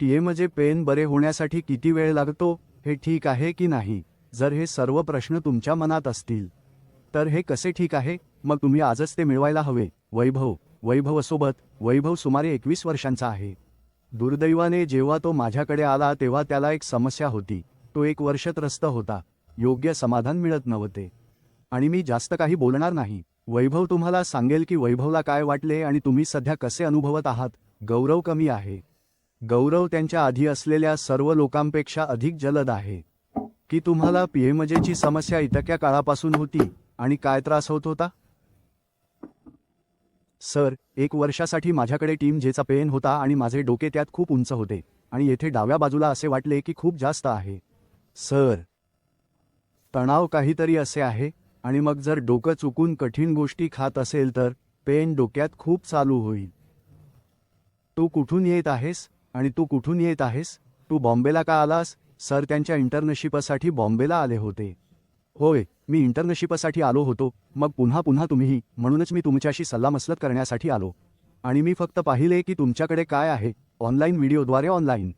TMJ pen बरे होण्यासाठी किती वेळ लागतो हे ठीक आहे की नाही? जर हे सर्व प्रश्न तुमच्या मनात असतील तर हे कसे ठीक आहे? मग तुम्ही आजच ते मिळवायला हवे. वैभव वैभवसोबत वैभव सुमारे एकवीस वर्षांचा आहे. दुर्दैवाने जेव्हा तो माझ्याकडे आला तेव्हा त्याला एक समस्या होती. तो एक वर्ष त्रस्त होता. योग्य समाधान मिळत नव्हते. आणि मी जास्त काही बोलणार नाही. वैभव तुम्हाला सांगेल की वैभवला काय वाटले आणि तुम्ही सध्या कसे अनुभवत आहात? गौरव कमी आहे. गौरव त्यांच्या आधी असलेल्या सर्व लोकांपेक्षा अधिक जलद आहे. की तुम्हाला पीएमजेची समस्या इतक्या काळापासून होती आणि काय त्रास होत होता? सर एक वर्षासाठी माझ्याकडे टीम जेचा पेन होता आणि माझे डोके त्यात खूप उंच होते आणि येथे डाव्या बाजूला असे वाटले की खूप जास्त आहे. सर तणाव काहीतरी असे आहे आणि मग जर डोकं चुकून कठीण गोष्टी खात असेल तर पेन डोक्यात खूप चालू होईल. तू कुठून येत आहेस? आणि तू कुठून येत आहेस? तू बॉम्बेला का आलास? सर त्यांच्या इंटर्नशिपसाठी बॉम्बेला आले होते. होय मी इंटर्नशिपसाठी आलो होतो. मग पुन्हा पुन्हा तुम्हीही म्हणूनच मी तुमच्याशी सल्लामसलत करण्यासाठी आलो. आणि मी फक्त पाहिले की तुमच्याकडे काय आहे ऑनलाईन व्हिडिओद्वारे ऑनलाईन.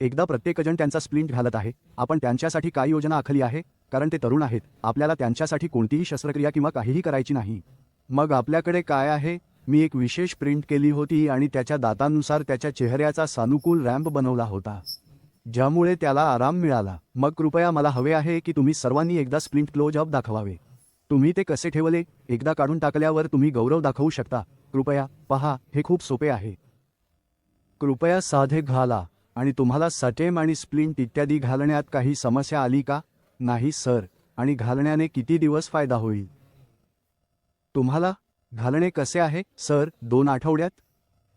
एकदा प्रत्येकजण त्यांचा स्प्लिंट घालत आहे. आपण त्यांच्यासाठी काय योजना आखली आहे? कारण ते तरुण आहेत. आपल्याला त्यांच्यासाठी कोणतीही शस्त्रक्रिया किंवा काहीही करायची नाही. मग आपल्याकडे काय आहे? मी एक विशेष प्रिंट केली होती आणि त्याच्या दातानुसार त्याच्या चेहऱ्याचा सानुकूल रॅम्प बनवला होता. ज्यामुळे त्याला आराम मिळाला. मग कृपया मला हवे आहे की तुम्ही सर्वांनी एकदा स्प्लिंट क्लोज अप दाखवावे. तुम्ही ते कसे ठेवले? एकदा काढून टाकल्यावर तुम्ही गौरव दाखवू शकता. कृपया पहा हे खूप सोपे आहे. कृपया साधे घाला. आणि तुम्हाला सटेम आणि स्प्लिंट इत्यादी घालण्यात काही समस्या आली का? नाही सर. आणि घालण्याने किती दिवस फायदा होईल? तुम्हाला घालणे कसे आहे? सर दोन आठवड्यात?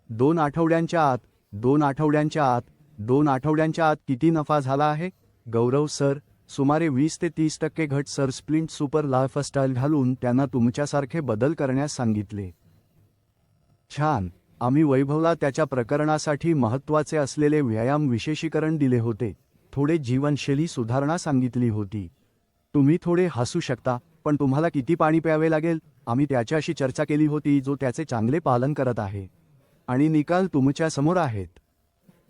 दोन आठवड्यांच्या आत दोन आठवड्यांच्या आत दोन आठवड्यांच्या आत किती नफा झाला आहे? गौरव सर सुमारे वीस ते तीस टक्के घट सर स्प्लिंट सुपर लाईफस्टाईल घालून त्यांना तुमच्यासारखे बदल करण्यास सांगितले. छान. आम्ही वैभवला त्याच्या प्रकरणासाठी महत्त्वाचे असलेले व्यायाम विशेषीकरण दिले होते. थोडे जीवनशैली सुधारणा सांगितली होती. तुम्ही थोडे हसू शकता पण तुम्हाला किती पाणी प्यावे लागेल? आम्ही त्याच्याशी चर्चा केली होती जो त्याचे चांगले पालन करत आहे. आणि निकाल तुमच्यासमोर आहेत.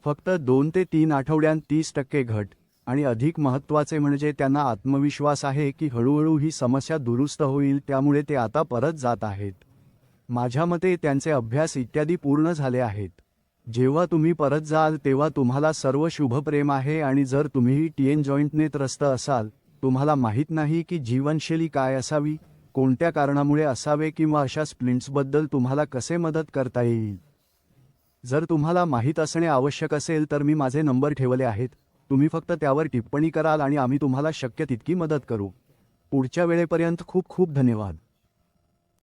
फक्त दोन ते तीन आठवड्यांत तीस टक्के घट आणि अधिक महत्त्वाचे म्हणजे त्यांना आत्मविश्वास आहे की हळूहळू ही समस्या दुरुस्त होईल त्यामुळे ते आता परत जात आहेत. माझ्या मते त्यांचे अभ्यास इत्यादी पूर्ण झाले आहेत. जेव्हा तुम्ही परत जाल तेव्हा तुम्हाला सर्व शुभप्रेम आहे आणि जर तुम्हीही टीएन जॉईंटने त्रस्त असाल तुम्हाला माहीत नाही की जीवनशैली काय असावी. कोणत्या कारणामुळे असावे किंवा अशा स्प्लिंट्सबद्दल तुम्हाला कसे मदत करता येईल? जर तुम्हाला माहीत असणे आवश्यक असेल तर मी माझे नंबर ठेवले आहेत. तुम्ही फक्त त्यावर टिप्पणी कराल आणि आम्ही तुम्हाला शक्य तितकी मदत करू. पुढच्या वेळेपर्यंत खूप खूप धन्यवाद.